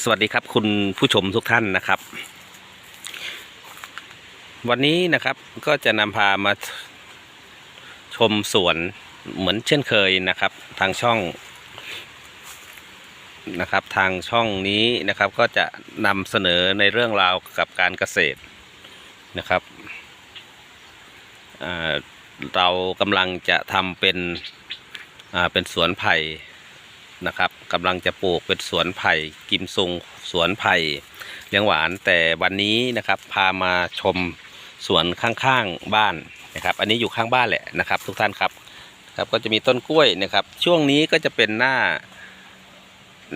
สวัสดีครับคุณผู้ชมทุกท่านนะครับ วันนี้นะครับก็จะนำพามาชมสวนเหมือนเช่นเคยนะครับ ทางช่องนะครับ ทางช่องนี้นะครับ ก็จะนำเสนอในเรื่องราวกับการเกษตรนะครับเรากำลังจะทำเป็นเป็นสวนไผ่ นะครับกำลังจะปลูกเป็นสวนไผ่กิมซุงสวนไผ่เลี้ยงหวาน แต่วันนี้นะครับพามาชมสวนข้างๆบ้านนะครับ อันนี้อยู่ข้างบ้านแหละนะครับ ทุกท่านครับครับก็จะมีต้นกล้วยนะครับ ช่วงนี้ก็จะเป็นหน้า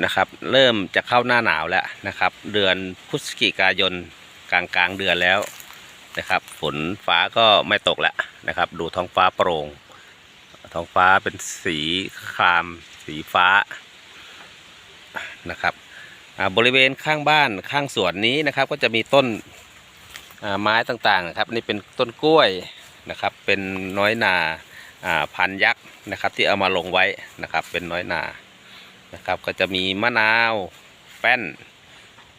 นะครับ เริ่มจะเข้าหน้าหนาวแล้วนะครับ เดือนพฤศจิกายนกลางกลางเดือนแล้วนะครับ ฝนฟ้าก็ไม่ตกแล้วนะครับ ดูท้องฟ้าโปร่งท้องฟ้าเป็นสีคราม สีฟ้า นะครับบริเวณข้างบ้านข้างสวนนี้นะครับ ก็จะมีต้นไม้ต่างๆนะครับนี่เป็นต้นกล้วยนะครับ เป็นน้อยนาพันยักษ์นะครับ ที่เอามาลงไว้นะครับ เป็นน้อยนานะครับ ก็จะมีมะนาวแป้น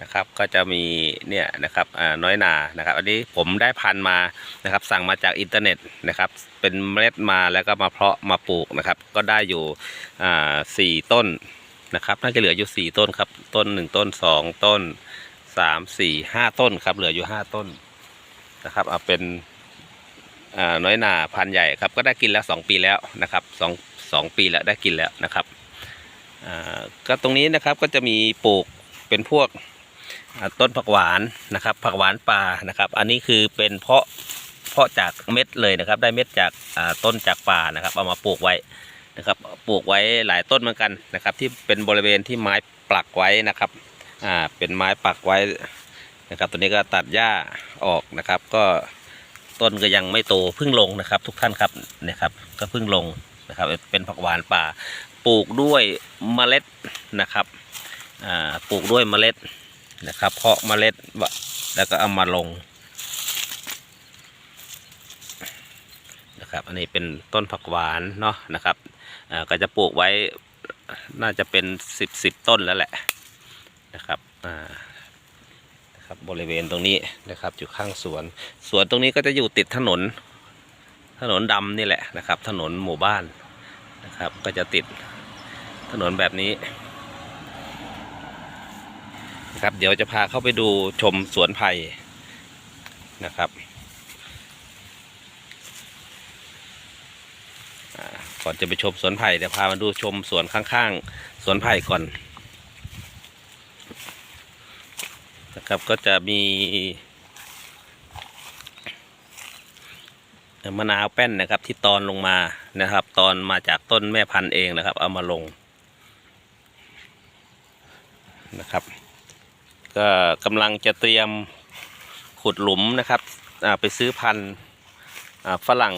นะครับ ก็จะมีเนี่ยนะครับน้อยนานะครับ อันนี้ผมได้พันมานะครับ สั่งมาจากอินเทอร์เน็ตนะครับ เป็นเมล็ดมาแล้วก็มาเพาะมาปลูกนะครับ ก็ได้อยู่สี่ต้น นะครับ น่าจะเหลืออยู่สี่ต้นครับ ต้นหนึ่งต้นสองต้นสามสี่ห้าต้นครับ เหลืออยู่ห้าต้นนะครับเอาเป็นอ่าน้อยหนาพันใหญ่ครับ ก็ได้กินแล้วสองปีแล้วนะครับสองสองปีแล้วได้กินแล้วนะครับอ่าก็ตรงนี้นะครับก็จะมีปลูกเป็นพวกต้นผักหวานนะครับ ผักหวานป่านะครับ อันนี้คือเป็นเพาะเพาะจากเม็ดเลยนะครับ ได้เม็ดจากอ่าต้นจากป่านะครับ เอามาปลูกไว้ นะครับปลูกไว้หลายต้นเหมือนกันนะครับ ที่เป็นบริเวณที่ไม้ปักไว้นะครับอ่าเป็นไม้ปักไว้นะครับตัวนี้ก็ตัดหญ้าออกนะครับ ก็ต้นก็ยังไม่โตเพิ่งลงนะครับ ทุกท่านครับเนี่ยครับ ก็เพิ่งลงนะครับ เป็นผักหวานป่า ปลูกด้วยเมล็ดนะครับอ่าปลูกด้วยเมล็ดนะครับ เพาะเมล็ดแล้วก็เอามาลงนะครับ อันนี้เป็นต้นผักหวานเนาะนะครับ ก็จะปลูกไว้น่าจะเป็นสิบสิบต้นแล้วแหละนะครับนะครับบริเวณตรงนี้นะครับอยู่ข้างสวน สวนตรงนี้ก็จะอยู่ติดถนน ถนนดำนี่แหละนะครับ ถนนหมู่บ้านนะครับ ก็จะติดถนนแบบนี้นะครับเดี๋ยวจะพาเข้าไปดูชมสวนไผ่นะครับ ก่อนจะไปชมสวนไผ่เดี๋ยวพามาดูชมสวนข้างๆ สวนไผ่ก่อนนะครับก็จะมีมะนาวแป้นนะครับที่ตอนลงมานะครับ ตอนมาจากต้นแม่พันธุ์เองนะครับ เอามาลงนะครับ ก็กำลังจะเตรียมขุดหลุมนะครับไปซื้อพันธุ์ฝรั่ง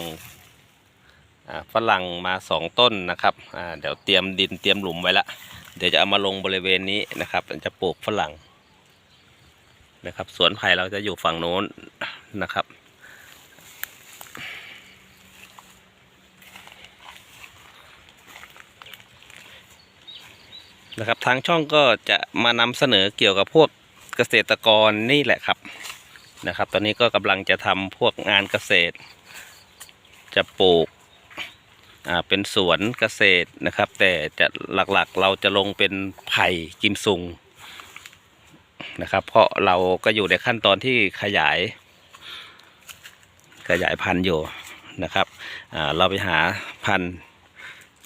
ฝรั่งมาสองต้นนะครับเดี๋ยวเตรียมดินเตรียมหลุมไว้ละเดี๋ยวจะเอามาลงบริเวณนี้นะครับจะปลูกฝรั่งนะครับสวนไผ่เราจะอยู่ฝั่งโน้นนะครับ นะครับทางช่องก็จะมานำเสนอเกี่ยวกับพวกเกษตรกรนี่แหละครับนะครับ ตอนนี้ก็กำลังจะทำพวกงานเกษตร จะปลูก อ่าเป็นสวนเกษตรนะครับ แต่จะหลักๆเราจะลงเป็นไผ่กิมซุงนะครับ เพราะเราก็อยู่ในขั้นตอนที่ขยาย ขยายพันธุ์อยู่นะครับอ่าเราไปหาพันธุ์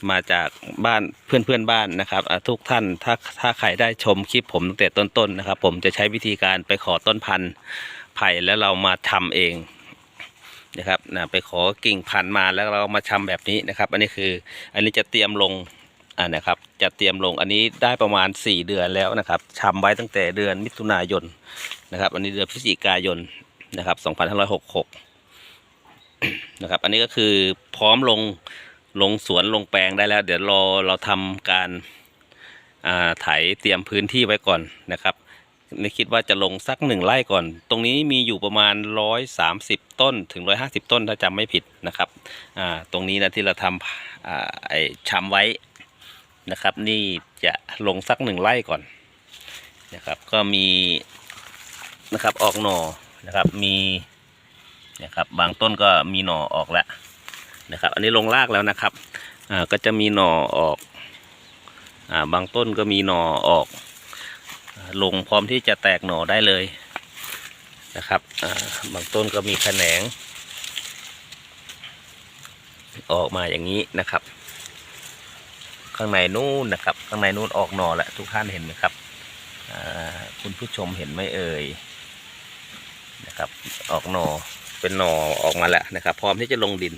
มาจากบ้านเพื่อนเพื่อนๆบ้านนะครับทุกท่านถ้าถ้าใครได้ชมคลิปผมตั้งแต่ต้นๆนะครับ ผมจะใช้วิธีการไปขอต้นพันธุ์ไผ่แล้วเรามาทำเอง นะครับนะไปขอกิ่งพันธุ์มาแล้วเรามาชำแบบนี้นะครับ อันนี้คืออันนี้จะเตรียมลงอ่านะครับ จะเตรียมลงอันนี้ได้ประมาณ 4 เดือนแล้วนะครับชำไว้ตั้งแต่เดือนมิถุนายนนะครับ อันนี้เดือนพฤศจิกายนนะครับ2566นะครับ อันนี้ก็คือพร้อมลงลงสวนลงแปลงได้แล้ว เดี๋ยวรอเราทำการอ่าไถเตรียมพื้นที่ไว้ก่อนนะครับ นี่คิดว่าจะลงสักหนึ่งไร่ก่อน ตรงนี้มีอยู่ประมาณร้อยสามสิบต้นถึงร้อยห้าสิบต้นถ้าจำไม่ผิดนะครับอ่าตรงนี้นะที่เราทำอ่าไอ้ชำไว้นะครับ นี่จะลงสักหนึ่งไร่ก่อนนะครับ ก็มีนะครับออกหน่อนะครับมีนะครับบางต้นก็มีหน่อออกแล้วนะครับ อันนี้ลงรากแล้วนะครับอ่าก็จะมีหน่อออกอ่าบางต้นก็มีหน่อออก ลงพร้อมที่จะแตกหน่อได้เลยนะครับบางต้นก็มีแขนง ออกมาอย่างนี้นะครับ ข้างในนู้นนะครับ ข้างในนู้นออกหน่อแล้วทุกท่านเห็นไหมครับคุณผู้ชมเห็นไหมเอ่ยนะครับ ออกหน่อเป็นหน่อออกมาแล้วนะครับ พร้อมที่จะลงดิน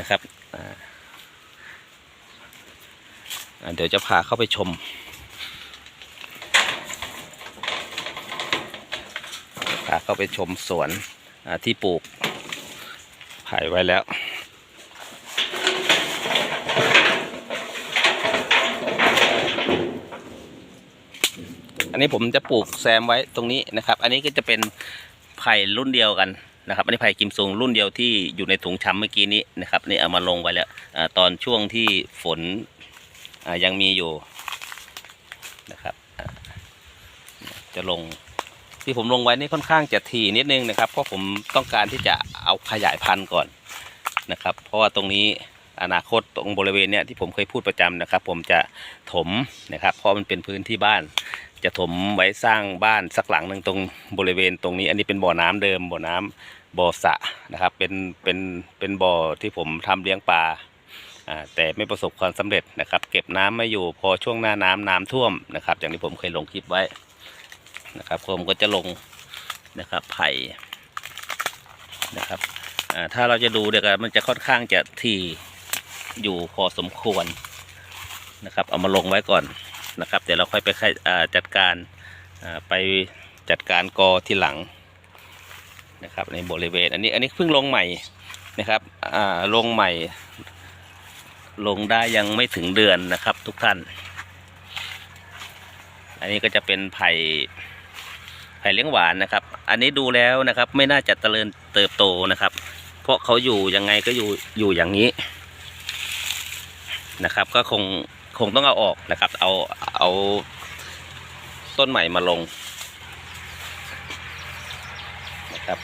นะครับเดี๋ยวจะพาเข้าไปชม พาเข้าไปชมสวนที่ปลูกไผ่ไว้แล้วอันนี้ผมจะปลูกแซมไว้ตรงนี้นะครับ อันนี้ก็จะเป็นไผ่รุ่นเดียวกันนะครับ อันนี้ไผ่กิมซุงรุ่นเดียวที่อยู่ในถุงช้ำเมื่อกี้นี้นะครับ นี่เอามาลงไว้แล้วอตอนช่วงที่ฝนยังมีอยู่นะครับ จะลง ที่ผมลงไว้นี่ค่อนข้างจะถี่นิดนึงนะครับ เพราะผมต้องการที่จะเอาขยายพันธุ์ก่อนนะครับ เพราะว่าตรงนี้อนาคตตรงบริเวณเนี้ยที่ผมเคยพูดประจำนะครับ ผมจะถมนะครับ เพราะมันเป็นพื้นที่บ้าน จะถมไว้สร้างบ้านสักหลังหนึ่งตรงบริเวณตรงนี้ อันนี้เป็นบ่อน้ำเดิมบ่อน้ำบ่อสะนะครับ เป็นเป็นเป็นบ่อที่ผมทำเลี้ยงปลาอ่าแต่ไม่ประสบความสำเร็จนะครับ เก็บน้ำไม่อยู่พอช่วงหน้าน้ำน้ำท่วมนะครับ อย่างที่ผมเคยลงคลิปไว้ นะครับผมก็จะลงนะครับไผ่นะครับถ้าเราจะดูเดี๋ยวกันมันจะค่อนข้างจะที่อยู่พอสมควรนะครับ เอามาลงไว้ก่อนนะครับ เดี๋ยวเราค่อยไปค่อยจัดการไปจัดการกอที่หลังนะครับในบริเวณอันนี้อันนี้เพิ่งลงใหม่นะครับลงใหม่ ลงได้ยังไม่ถึงเดือนนะครับทุกท่าน อันนี้ก็จะเป็นไผ่ ผ่เลี้ยงหวานนะครับ อันนี้ดูแล้วนะครับ ไม่น่าจะเจริญเติบโตนะครับ เพราะเขาอยู่ยังไงก็อยู่อยู่อย่างนี้นะครับ ก็คงคงต้องเอาออกนะครับ เอาเอาต้นใหม่มาลงนะครับ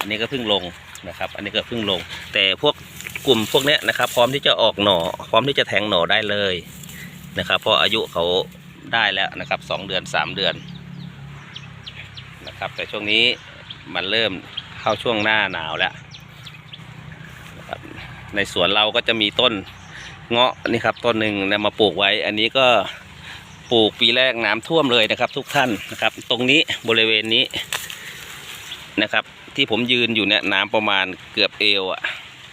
อันนี้ก็เพิ่งลงนะครับ อันนี้ก็เพิ่งลง แต่พวกกลุ่มพวกนี้นะครับ พร้อมที่จะออกหน่อ พร้อมที่จะแทงหน่อได้เลยนะครับ เพราะอายุเขาได้แล้วนะครับสองเดือนสามเดือน นะครับ แต่ช่วงนี้มันเริ่มเข้าช่วงหน้าหนาวแล้วนะครับในสวนเราก็จะมีต้นเงาะนี่ครับต้นหนึ่งนำมาปลูกไว้ อันนี้ก็ปลูกปีแรกน้ำท่วมเลยนะครับ ทุกท่านนะครับ ตรงนี้บริเวณนี้นะครับ ที่ผมยืนอยู่เนี่ยน้ำประมาณเกือบเอวอะ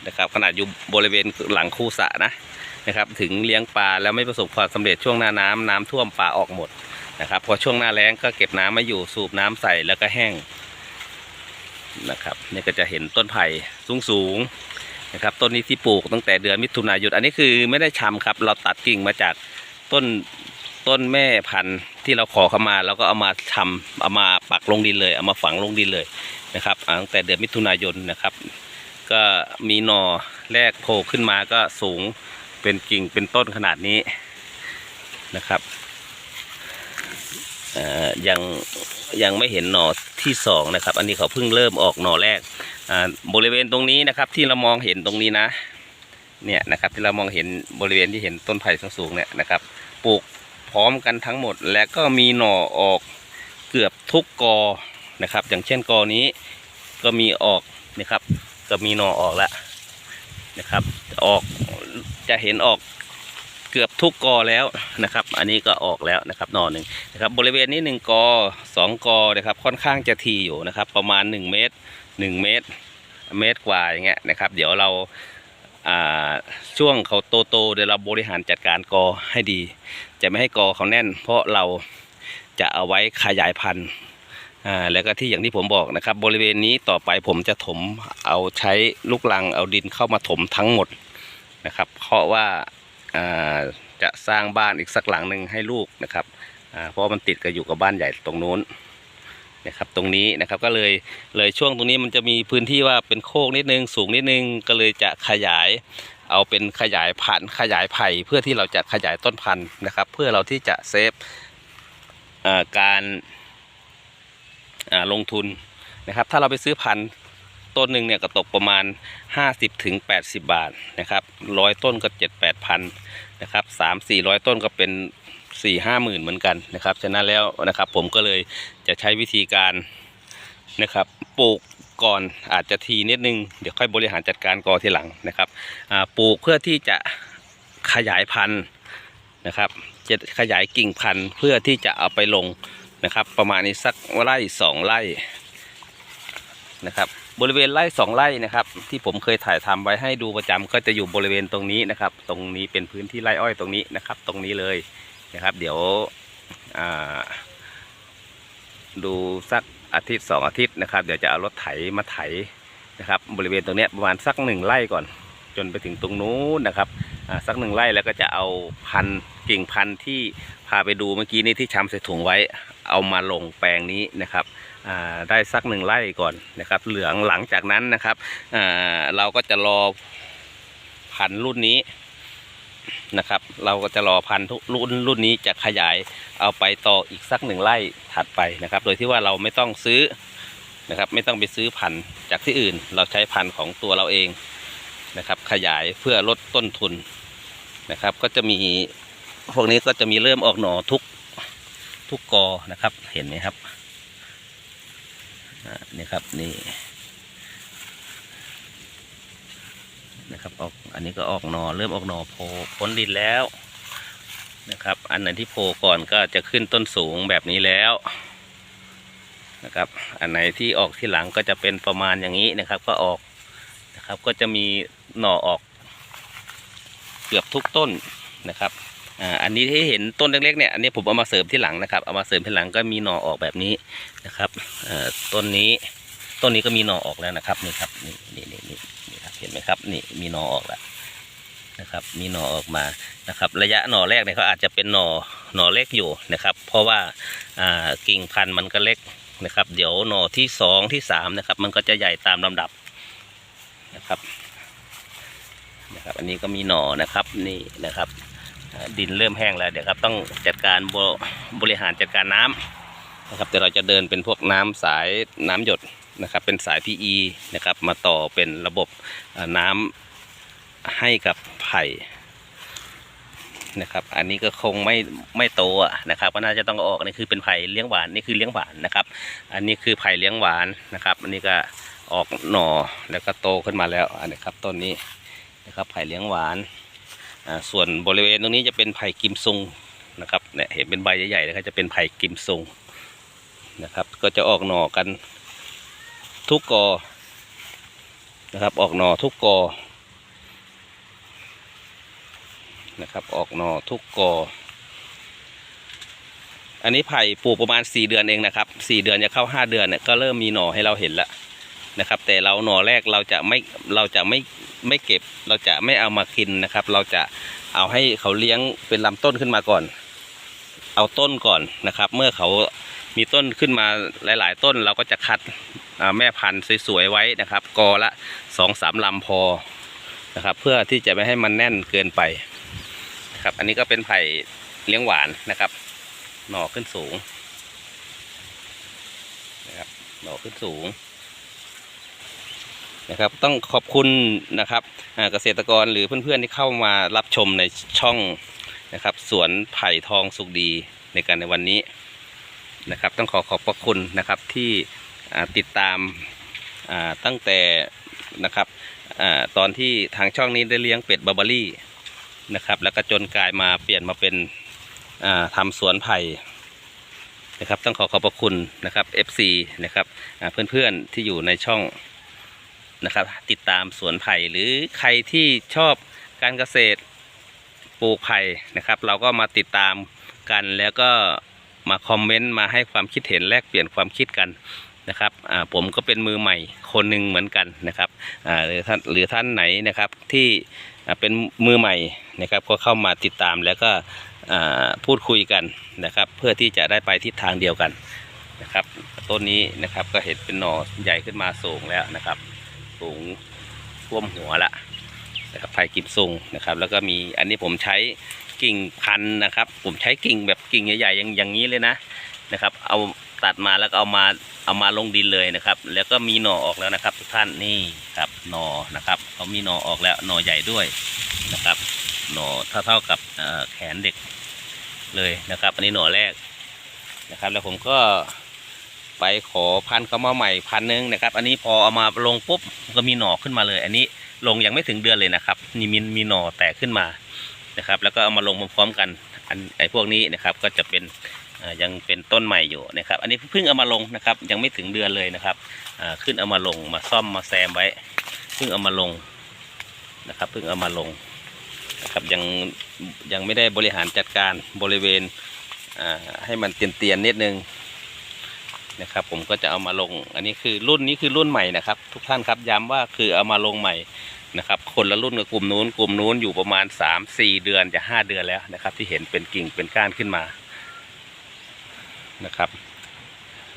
นะครับ ขนาดอยู่บริเวณหลังคูสะนะนะครับ ถึงเลี้ยงปลาแล้วไม่ประสบความสำเร็จช่วงหน้าน้ำน้ำท่วมปลาออกหมด นะครับพอช่วงหน้าแล้งก็เก็บน้ำมาอยู่สูบน้ำใส่แล้วก็แห้งนะครับนี่ก็จะเห็นต้นไผ่สูงสูงนะครับต้นนี้ที่ปลูกตั้งแต่เดือนมิถุนายนอันนี้คือไม่ได้ชำครับ เราตัดกิ่งมาจากต้นต้นแม่พันธุ์ที่เราขอเข้ามาแล้วก็เอามาทำเอามาปักลงดินเลย เอามาฝังลงดินเลยนะครับตั้งแต่เดือนมิถุนายนนะครับ ก็มีหน่อแรกโผล่ขึ้นมาก็สูงเป็นกิ่งเป็นต้นขนาดนี้นะครับ ยังยังไม่เห็นหน่อที่สองนะครับ อันนี้เขาเพิ่งเริ่มออกหน่อแรกบริเวณตรงนี้นะครับ ที่เรามองเห็นตรงนี้นะ เนี่ยนะครับที่เรามองเห็นบริเวณที่เห็นต้นไผ่สูงๆเนี่ยนะครับปลูกพร้อมกันทั้งหมด และก็มีหน่อออกเกือบทุกกอนะครับ อย่างเช่นกอนี้ก็มีออกนะครับ ก็มีหน่อออกแล้วนะครับ ออกจะเห็นออก เกือบทุกกอแล้วนะครับ อันนี้ก็ออกแล้วนะครับน่อหนึ่งนะครับบริเวณนี้หนึ่งกอสองกอนะครับค่อนข้างจะทีอยู่นะครับ ประมาณหนึ่งเมตรหนึ่งเมตร เมตรกว่าอย่างเงี้ยนะครับ เดี๋ยวเราอ่าช่วงเขาโตโตเดี๋ยวเราบริหารจัดการกอให้ดี จะไม่ให้กอเขาแน่น เพราะเราจะเอาไว้ขยายพันธุ์อ่าแล้วก็ที่อย่างที่ผมบอกนะครับ บริเวณนี้ต่อไปผมจะถมเอาใช้ลูกลังเอาดินเข้ามาถมทั้งหมดนะครับ เพราะว่า จะสร้างบ้านอีกสักหลังหนึ่งให้ลูกนะครับเพราะมันติดกับอยู่กับบ้านใหญ่ตรงนู้นนะครับตรงนี้นะครับก็เลยเลยช่วงตรงนี้มันจะมีพื้นที่ว่าเป็นโคกนิดนึงสูงนิดนึงก็เลยจะขยายเอาเป็นขยายพันธุ์ขยายไผ่เพื่อที่เราจะขยายต้นพันธุ์นะครับ เพื่อเราที่จะเซฟการลงทุนนะครับ ถ้าเราไปซื้อพันธุ์ ต้นหนึ่งเนี่ยก็ตกประมาณ 50ถึง80 บาทนะครับร้อยต้นก็ 7 8พันนะครับ3 4 0 0ต้นก็เป็น4 5หมื่นเหมือนกันนะครับฉะนั้นแล้วนะครับผมก็เลยจะใช้วิธีการนะครับปลูกก่อนอาจจะทีนิดนึง เดี๋ยวค่อยบริหารจัดการกอทีหลังนะครับปลูกเพื่อที่จะขยายพันธุ์นะครับจะขยายกิ่งพันธุ์เพื่อที่จะเอาไปลงนะครับ ประมาณนี้สักไร่สองไร่นะครับ บริเวณไร่สองไร่นะครับ ที่ผมเคยถ่ายทำไว้ให้ดูประจำก็จะอยู่บริเวณตรงนี้นะครับ ตรงนี้เป็นพื้นที่ไร่อ้อยตรงนี้นะครับ ตรงนี้เลยนะครับ เดี๋ยวดูสักอาทิตย์สองอาทิตย์นะครับ เดี๋ยวจะเอารถไถมาไถนะครับ บริเวณตรงเนี้ยประมาณสักหนึ่งไร่ก่อน จนไปถึงตรงนู้นนะครับสักหนึ่งไร่แล้วก็จะเอาพันกิ่งพันธุ์ที่พาไปดูเมื่อกี้นี้ที่ชำใส่ถุงไว้ เอามาลงแปลงนี้นะครับ ได้สักหนึ่งไร่ก่อนนะครับ เหลืองหลังจากนั้นนะครับเราก็จะรอพันรุ่นนี้นะครับ เราก็จะรอพันธุ์ทุกรุ่นรุ่นนี้จะขยายเอาไปต่ออีกสักหนึ่งไร่ถัดไปนะครับ โดยที่ว่าเราไม่ต้องซื้อนะครับ ไม่ต้องไปซื้อพันธุ์จากที่อื่น เราใช้พันธุ์ของตัวเราเองนะครับ ขยายเพื่อลดต้นทุนนะครับ ก็จะมีพวกนี้ก็จะมีเริ่มออกหน่อทุกทุกกอนะครับ เห็นไหมครับ นี่ครับนี่นะครับออกอันนี้ก็ออกหนอเริ่มออกหนอโผล่พ้นดินแล้วนะครับ อันไหนที่โผล่ก่อนก็จะขึ้นต้นสูงแบบนี้แล้วนะครับ อันไหนที่ออกที่หลังก็จะเป็นประมาณอย่างนี้นะครับ ก็ออกนะครับก็จะมีหน่อออก เกือบทุกต้นนะครับ อ่าอันนี้ที่เห็นต้นเล็กๆเนี่ยอันนี้ผมเอามาเสริมที่หลังนะครับเอามาเสริมที่หลังก็มีหน่อออกแบบนี้นะครับอ่อต้นนี้ต้นนี้ก็มีหน่อออกแล้วนะครับนี่ครับนี่นี่นี่นี่นี่ครับเห็นไหมครับนี่มีหน่อออกแล้วนะครับมีหน่อออกมานะครับ ระยะหน่อแรกเนี่ยเขาอาจจะเป็นหน่อหน่อเล็กอยู่นะครับ เพราะว่าอ่ากิ่งพันธุ์มันก็เล็กนะครับ เดี๋ยวหน่อที่สองที่สามนะครับ มันก็จะใหญ่ตามลำดับนะครับนะครับ อันนี้ก็มีหน่อนะครับนี่นะครับ ดินเริ่มแห้งแล้วเดี๋ยวครับต้องจัดการบบริหารจัดการน้ำนะครับแต่เราจะเดินเป็นพวกน้ำสายน้ำหยดนะครับเป็นสาย PE นะครับมาต่อเป็นระบบน้ำให้กับไผ่นะครับอันนี้ก็คงไม่ไม่โตอะนะครับก็น่าจะต้องออกนี่คือเป็นไผ่เลี้ยงหวานนี่คือเลี้ยงหวานนะครับ อันนี้คือไผ่เลี้ยงหวานนะครับ อันนี้ก็ออกหน่อแล้วก็โตขึ้นมาแล้วอันนี้ครับต้นนี้นะครับไผ่เลี้ยงหวาน ส่วนบริเวณตรงนี้จะเป็นไผ่กิมซุงนะครับเนี่ยเห็นเป็นใบใหญ่ๆนะครับจะเป็นไผ่กิมซุงนะครับ ก็จะออกหน่อกันทุกกอนะครับออกหน่อทุกกอนะครับออกหน่อทุกกอ อันนี้ไผ่ปลูกประมาณ 4 เดือนเองนะครับ 4 เดือนจะเข้า 5 เดือนเนี่ยก็เริ่มมีหน่อให้เราเห็นแล้ว นะครับ แต่เราหน่อแรกเราจะไม่เราจะไม่ไม่เก็บ เราจะไม่เอามากินนะครับ เราจะเอาให้เขาเลี้ยงเป็นลำต้นขึ้นมาก่อน เอาต้นก่อนนะครับ เมื่อเขามีต้นขึ้นมาหลาย ๆ ต้นเราก็จะคัดแม่พันธุ์สวยๆไว้นะครับ กอละสองสามลำพอนะครับ เพื่อที่จะไม่ให้มันแน่นเกินไปนะครับ อันนี้ก็เป็นไผ่เลี้ยงหวานนะครับ หน่อขึ้นสูงนะครับหน่อขึ้นสูง นะครับต้องขอบคุณนะครับเกษตรกรหรือเพื่อนๆที่เข้ามารับชมในช่องนะครับสวนไผ่ทองสุกดีในการในวันนี้นะครับ ต้องขอขอบพระคุณนะครับที่ติดตามตั้งแต่นะครับอตอนที่ทางช่องนี้ได้เลี้ยงเป็ดบาร์บารี่นะครับ แล้วก็จนกลายมาเปลี่ยนมาเป็นอ่าทำสวนไผ่นะครับ ต้องขอขอบพระคุณนะครับ FC นะครับเพื่อนๆที่อยู่ในช่อง นะครับ ติดตามสวนไผ่หรือใครที่ชอบการเกษตรปลูกไผ่นะครับ เราก็มาติดตามกันแล้วก็มาคอมเมนต์มาให้ความคิดเห็นแลกเปลี่ยนความคิดกันนะครับผมก็เป็นมือใหม่คนหนึ่งเหมือนกันนะครับหรือท่านหรือท่านไหนนะครับที่เป็นมือใหม่นะครับก็เข้ามาติดตามแล้วก็พูดคุยกันนะครับ เพื่อที่จะได้ไปทิศทางเดียวกันนะครับต้นนี้นะครับก็เห็นเป็นหน่อใหญ่ขึ้นมาสูงแล้วนะครับ สูงท่วมหัวละนะครับไผ่กิมซุงนะครับ แล้วก็มีอันนี้ผมใช้กิ่งพันนะครับ ผมใช้กิ่งแบบกิ่งใหญ่ๆอย่างอย่างนี้เลยนะนะครับ เอาตัดมาแล้วก็เอามาเอามาลงดินเลยนะครับ แล้วก็มีหน่อออกแล้วนะครับ ทุกท่านนี่ครับหน่อนะครับเขามีหน่อออกแล้วหน่อใหญ่ด้วยนะครับ หน่อเท่าเท่าๆกับแขนเด็กเลยนะครับ อันนี้หน่อแรกนะครับ แล้วผมก็ ไปขอพันธุ์เขามาใหม่พันหนึ่งนะครับ อันนี้พอเอามาลงปุ๊บก็มีหน่อขึ้นมาเลย อันนี้ลงยังไม่ถึงเดือนเลยนะครับนี่มีมีหน่อแตกขึ้นมานะครับ แล้วก็เอามาลงพร้อมๆกันอันไอ้พวกนี้นะครับก็จะเป็นยังเป็นต้นใหม่อยู่นะครับ อันนี้เพิ่งเอามาลงนะครับ ยังไม่ถึงเดือนเลยนะครับขึ้นเอามาลงมาซ่อมมาแซมไว้ เพิ่งเอามาลงนะครับ เพิ่งเอามาลงนะครับยังยังไม่ได้บริหารจัดการบริเวณให้มันเตียนๆนิดนึง นะครับผมก็จะเอามาลง อันนี้คือรุ่นนี้คือรุ่นใหม่นะครับ ทุกท่านครับย้ำว่าคือเอามาลงใหม่นะครับ คนละรุ่นกับกลุ่มนู้นกลุ่มนู้นอยู่ประมาณ 3-4 เดือนจะ 5 เดือนแล้วนะครับ ที่เห็นเป็นกิ่งเป็นก้านขึ้นมานะครับ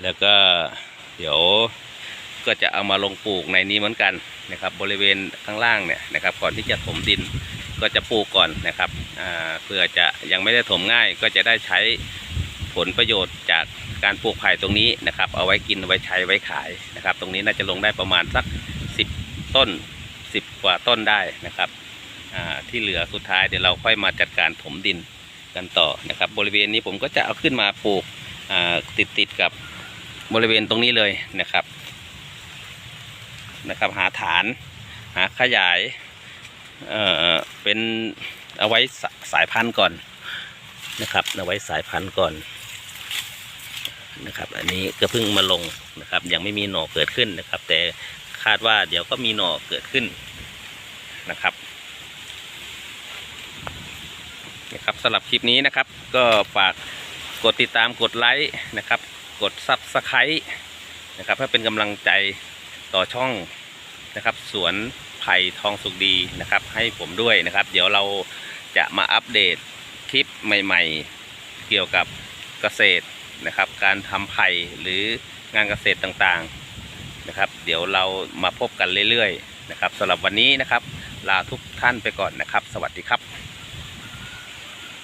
แล้วก็เดี๋ยวก็จะเอามาลงปลูกในนี้เหมือนกันนะครับ บริเวณข้างล่างเนี่ยนะครับ ก่อนที่จะถมดินก็จะปลูกก่อนนะครับอ่าเพื่อจะยังไม่ได้ถมง่ายก็จะได้ใช้ผลประโยชน์จาก การปลูกไผ่ตรงนี้นะครับ เอาไว้กินเอาไว้ใช้ไว้ขายนะครับ ตรงนี้น่าจะลงได้ประมาณสัก 10 ต้น 10 กว่าต้นได้นะครับที่เหลือสุดท้ายเดี๋ยวเราค่อยมาจัดการถมดินกันต่อนะครับ บริเวณนี้ผมก็จะเอาขึ้นมาปลูกติดติดๆกับบริเวณตรงนี้เลยนะครับนะครับ หาฐานหาขยายเอ่อเป็นเอาไว้สสายพันธุ์ก่อนนะครับเอาไว้สายพันธุ์ก่อน นะครับ อันนี้ก็เพิ่งมาลงนะครับ ยังไม่มีหน่อเกิดขึ้นนะครับ แต่คาดว่าเดี๋ยวก็มีหน่อเกิดขึ้นนะครับนะครับสำหรับคลิปนี้นะครับ ก็ฝากกดติดตามกดไลค์นะครับ กดซับสไครต์นะครับเพื่อเป็นกำลังใจต่อช่องนะครับ สวนไผ่ทองสุกดีนะครับ ให้ผมด้วยนะครับ เดี๋ยวเราจะมาอัปเดตคลิปใหม่ ๆ เกี่ยวกับเกษตร นะครับ การทำไผ่หรืองานเกษตรต่างๆนะครับ เดี๋ยวเรามาพบกันเรื่อยๆนะครับสำหรับวันนี้นะครับ ลาทุกท่านไปก่อนนะครับ สวัสดีครับ